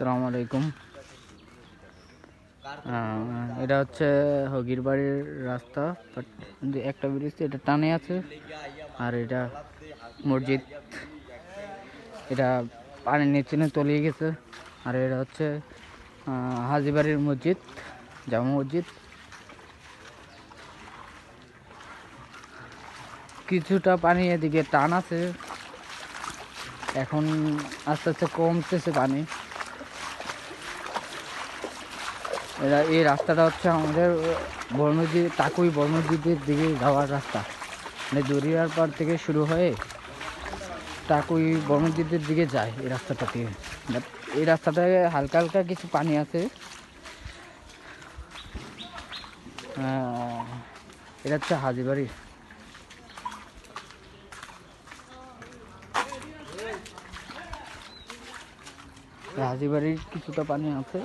আসসালামু আলাইকুম। এটা হচ্ছে হগির বাড়ির রাস্তা। একটা ব্রিজ, এটা টানে আছে। আর এটা মসজিদ। এটা পানির নিচে তলিয়ে গেছে। আর এটা হচ্ছে হাজিবাড়ির মসজিদ, জামা মসজিদ। কিছুটা পানি এদিকে টান আছে। এখন আস্তে আস্তে কমতেছে পানি। এরা, এই রাস্তাটা হচ্ছে আমাদের বর্মজি টাকুই বর্মজিদের দিকে যাওয়ার রাস্তা। মানে দরিয়ার পার থেকে শুরু হয়ে টাকুই বর্মজিদের দিকে যায় এই রাস্তাটা দিয়ে। But এই রাস্তাটায় হালকা হালকা কিছু পানি আছে। এটা হচ্ছে হাজিবাড়ি। হাজিবাড়ির কিছুটা পানি আছে।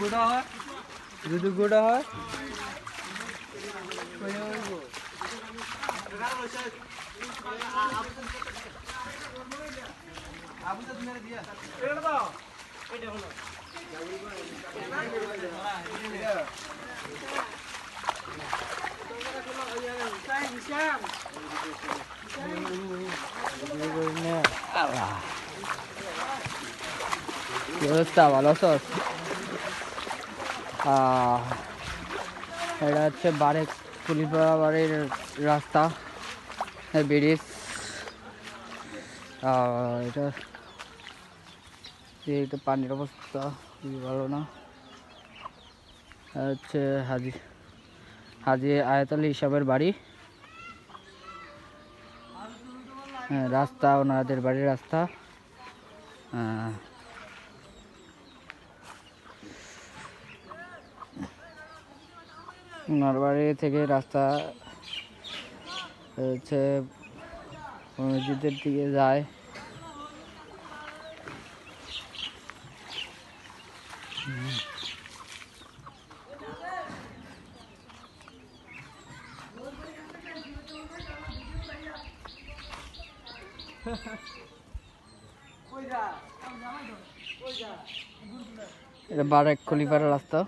গোড়া হয় যদি গোড়া হয় কি অবস্থা ভালো আহ, এটা হচ্ছে বারেক পুলিপাড়া বাড়ির রাস্তা ব্রিজ এটা তো পানির অবস্থা ভালো না হচ্ছে হাজি হাজি আয়াত হিসাবের বাড়ি হ্যাঁ, রাস্তা ওনাদের বাড়ির রাস্তা। ওনার বাড়ি থেকে রাস্তা হচ্ছে মসজিদের দিকে যায়। এটা বারেক খলিফার রাস্তা।